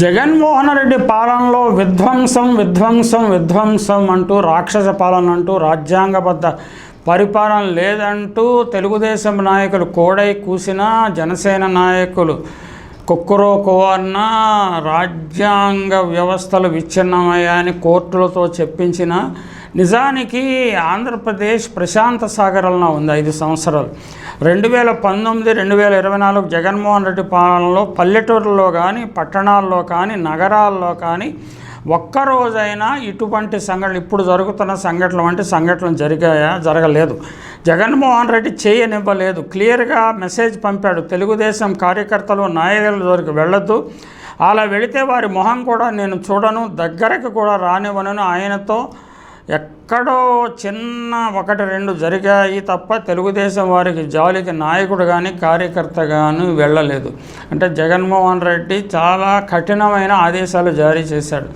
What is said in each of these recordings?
జగన్మోహన్ రెడ్డి పాలనలో విధ్వంసం విధ్వంసం విధ్వంసం అంటూ రాక్షస పాలన అంటూ రాజ్యాంగబద్ధ పరిపాలన లేదంటూ తెలుగుదేశం నాయకులు కోడై కూసిన జనసేన నాయకులు కుక్కరో కోవర్న రాజ్యాంగ వ్యవస్థలు విచ్ఛిన్నమయ్యాయని కోర్టులతో చెప్పించిన నిజానికి ఆంధ్రప్రదేశ్ ప్రశాంత సాగరంలో ఉంది ఐదు సంవత్సరాలు. రెండు వేల పంతొమ్మిది రెండు వేల ఇరవై నాలుగు జగన్మోహన్ రెడ్డి పాలనలో పల్లెటూరులో కానీ పట్టణాల్లో కానీ నగరాల్లో కానీ ఒక్కరోజైనా ఇటువంటి సంఘటనలు ఇప్పుడు జరుగుతున్న సంఘటనలు వంటి సంఘటనలు జరిగాయా జరగలేదు. జగన్మోహన్ రెడ్డి చేయనివ్వలేదు. క్లియర్గా మెసేజ్ పంపాడు. తెలుగుదేశం కార్యకర్తలు నాయకుల దగ్గరికి వెళ్ళొద్దు. అలా వెళితే వారి మొహం కూడా నేను చూడను దగ్గరకు కూడా రానివ్వనని ఆయనతో ఎక్కడో చిన్న ఒకటి రెండు జరిగాయి తప్ప తెలుగుదేశం వారికి జాలికి నాయకుడు కానీ కార్యకర్త కానీ వెళ్ళలేదు. అంటే జగన్మోహన్ రెడ్డి చాలా కఠినమైన ఆదేశాలు జారీ చేశాడు.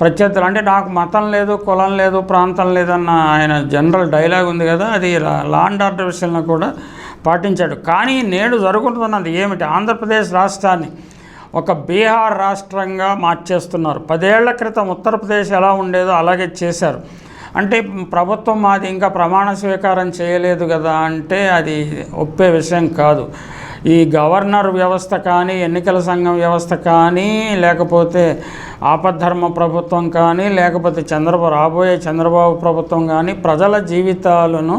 ప్రత్యర్థులు అంటే నాకు మతం లేదు కులం లేదు ప్రాంతం లేదన్న ఆయన జనరల్ డైలాగ్ ఉంది కదా అది లాండ్ ఆర్డర్ విషయంలో కూడా పాటించాడు. కానీ నేడు జరుగుతున్నది ఏమిటి? ఆంధ్రప్రదేశ్ రాష్ట్రాన్ని ఒక బీహార్ రాష్ట్రంగా మార్చేస్తున్నారు. పదేళ్ళ క్రితం ఉత్తరప్రదేశ్ ఎలా ఉండేదో అలాగే చేశారు. అంటే ప్రభుత్వం మాది ఇంకా ప్రమాణ స్వీకారం చేయలేదు కదా అంటే అది ఒప్పే విషయం కాదు. ఈ గవర్నర్ వ్యవస్థ కానీ ఎన్నికల సంఘం వ్యవస్థ కానీ లేకపోతే ఆపద్ధర్మ ప్రభుత్వం కానీ లేకపోతే చంద్రబాబు రాబోయే చంద్రబాబు ప్రభుత్వం కానీ ప్రజల జీవితాలను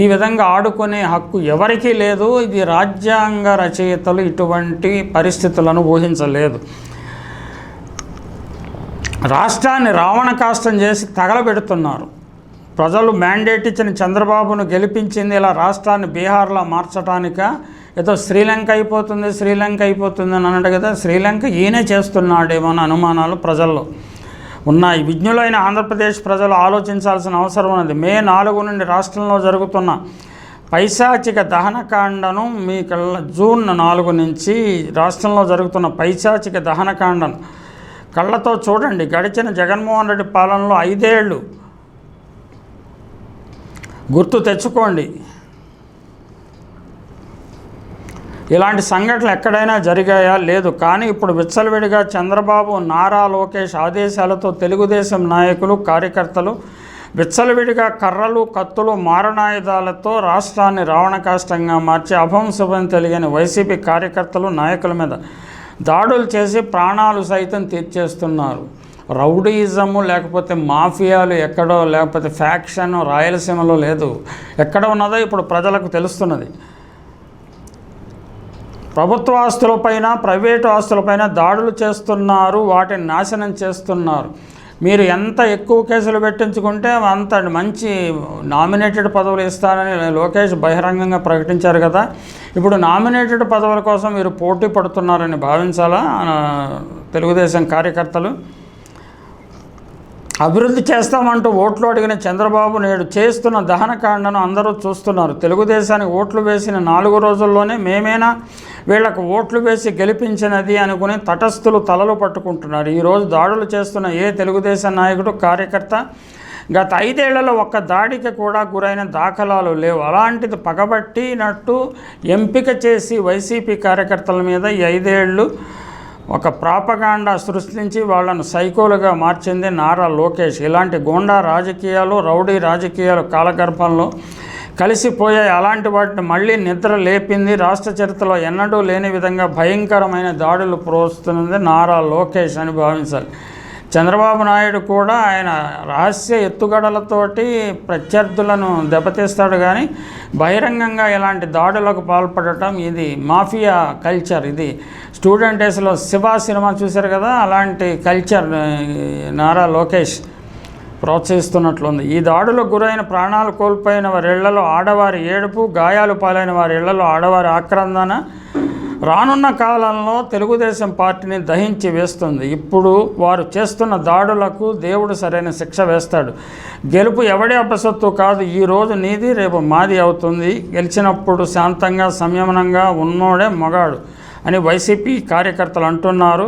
ఈ విధంగా ఆడుకునే హక్కు ఎవరికీ లేదు. ఇది రాజ్యాంగ రచయితలు ఇటువంటి పరిస్థితులను ఊహించలేదు. రాష్ట్రాన్ని రావణ కాష్టం చేసి తగలబెడుతున్నారు. ప్రజలు మ్యాండేట్ ఇచ్చిన చంద్రబాబును గెలిపించింది ఇలా రాష్ట్రాన్ని బీహార్లో మార్చడానిక ఏదో శ్రీలంక అయిపోతుంది శ్రీలంక అయిపోతుంది అని అన్నాడు కదా శ్రీలంక ఈయనే చేస్తున్నాడేమో అని అనుమానాలు ప్రజల్లో ఉన్నాయి. విజ్ఞులైన ఆంధ్రప్రదేశ్ ప్రజలు ఆలోచించాల్సిన అవసరం ఉన్నది. మే నాలుగు నుండి రాష్ట్రంలో జరుగుతున్న పైశాచిక దహనకాండను మీ జూన్ నాలుగు నుంచి రాష్ట్రంలో జరుగుతున్న పైశాచిక దహనకాండను కళ్ళతో చూడండి. గడిచిన జగన్మోహన్ రెడ్డి పాలనలో ఐదేళ్ళు. గుర్తు తెచ్చుకోండి. ఇలాంటి సంఘటనలు ఎక్కడైనా జరిగాయా? లేదు. కానీ ఇప్పుడు విచ్చలవిడిగా చంద్రబాబు నారా లోకేష్ ఆదేశాలతో తెలుగుదేశం నాయకులు కార్యకర్తలు విచ్చలవిడిగా కర్రలు కత్తులు మారణాయుధాలతో రాష్ట్రాన్ని రావణకాష్టంగా మార్చి అభంశుభం తెలియని వైసీపీ కార్యకర్తలు నాయకుల మీద దాడులు చేసి ప్రాణాలు సైతం తీర్చేస్తున్నారు. రౌడీజము లేకపోతే మాఫియాలు ఎక్కడో లేకపోతే ఫ్యాక్షన్ రాయలసీమలో లేదు. ఎక్కడ ఉన్నదో ఇప్పుడు ప్రజలకు తెలుస్తున్నది. ప్రభుత్వ ఆస్తులపైన ప్రైవేటు ఆస్తులపైన దాడులు చేస్తున్నారు వాటిని నాశనం చేస్తున్నారు. మీరు ఎంత ఎక్కువ కేసులు పెట్టించుకుంటే అంత మంచి నామినేటెడ్ పదవులు ఇస్తారని లోకేష్ బహిరంగంగా ప్రకటించారు కదా. ఇప్పుడు నామినేటెడ్ పదవుల కోసం మీరు పోటీ పడుతున్నారని భావించాలా? తెలుగుదేశం కార్యకర్తలు? అభివృద్ధి చేస్తామంటూ ఓట్లు అడిగిన చంద్రబాబు నేడు చేస్తున్న దహనకాండను అందరూ చూస్తున్నారు. తెలుగుదేశానికి ఓట్లు వేసిన నాలుగు రోజుల్లోనే మేమేనా వీళ్ళకు ఓట్లు వేసి గెలిపించినది అనుకుని తటస్థులు తలలు పట్టుకుంటున్నారు. ఈరోజు దాడులు చేస్తున్న ఏ తెలుగుదేశం నాయకుడు కార్యకర్త గత ఐదేళ్ళలో ఒక్క దాడికి కూడా గురైన దాఖలాలు లేవు. అలాంటిది పగబట్టినట్టు ఎంపిక చేసి వైసీపీ కార్యకర్తల మీద ఈ ఐదేళ్ళు ఒక ప్రాపగాండా సృష్టించి వాళ్ళను సైకోలుగా మార్చింది నారా లోకేష్. ఇలాంటి గోండా రాజకీయాలు రౌడీ రాజకీయాలు కాలగర్భంలో కలిసిపోయాయి. అలాంటి వాటిని మళ్ళీ నిద్ర లేపింది. రాష్ట్ర చరిత్రలో ఎన్నడూ లేని విధంగా భయంకరమైన దాడులు ప్రోస్తున్నది నారా లోకేష్ అని భావించాలి. చంద్రబాబు నాయుడు కూడా ఆయన రహస్య ఎత్తుగడలతోటి ప్రత్యర్థులను దెబ్బతీస్తాడు కానీ బహిరంగంగా ఇలాంటి దాడులకు పాల్పడటం ఇది మాఫియా కల్చర్. ఇది స్టూడెంట్ డేస్లో శివ సినిమా చూశారు కదా అలాంటి కల్చర్ నారా లోకేష్. ప్రోత్సహిస్తున్నట్లుంది. ఈ దాడులకు గురైన ప్రాణాలు కోల్పోయిన వారి ఇళ్ళలో ఆడవారి ఏడుపు గాయాలు పాలైన వారి ఇళ్ళలో ఆడవారి ఆక్రందన రానున్న కాలంలో తెలుగుదేశం పార్టీని దహించి వేస్తుంది. ఇప్పుడు వారు చేస్తున్న దాడులకు దేవుడు సరైన శిక్ష వేస్తాడు. గెలుపు ఎవడి అపసత్తు కాదు. ఈ రోజు నీది రేపు మాది అవుతుంది. గెలిచినప్పుడు శాంతంగా సంయమనంగా ఉన్నోడే మగాడు అని వైసీపీ కార్యకర్తలు అంటున్నారు.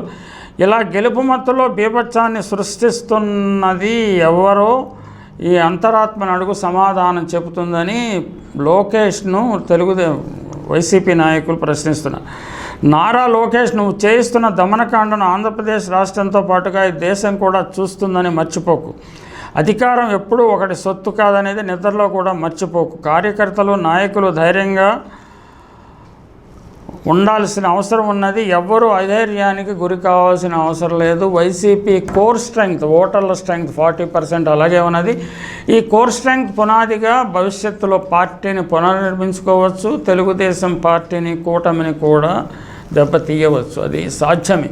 ఇలా గెలుపు మత్తులో బీభత్సాన్ని సృష్టిస్తున్నది ఎవరో ఈ అంతరాత్మను అడుగు సమాధానం చెబుతుందని లోకేష్ను తెలుగుదే వైసీపీ నాయకులు ప్రశ్నిస్తున్నారు. నారా లోకేష్ నువ్వు చేయిస్తున్న దమనకాండను ఆంధ్రప్రదేశ్ రాష్ట్రంతో పాటుగా ఈ దేశం కూడా చూస్తుందని మర్చిపోకు. అధికారం ఎప్పుడూ ఒకటి సొత్తు కాదనేది నిద్రలో కూడా మర్చిపోకు. కార్యకర్తలు నాయకులు ధైర్యంగా ఉండాల్సిన అవసరం ఉన్నది. ఎవ్వరూ అధైర్యానికి గురి కావాల్సిన అవసరం లేదు. వైసీపీ కోర్ స్ట్రెంగ్త్ ఓటర్ల స్ట్రెంగ్త్ ఫార్టీ పర్సెంట్ అలాగే ఉన్నది. ఈ కోర్ స్ట్రెంగ్త్ పునాదిగా భవిష్యత్తులో పార్టీని పునర్నిర్మించుకోవచ్చు. తెలుగుదేశం పార్టీని కూటమిని కూడా దెబ్బతీయవచ్చు. అది సాధ్యమే.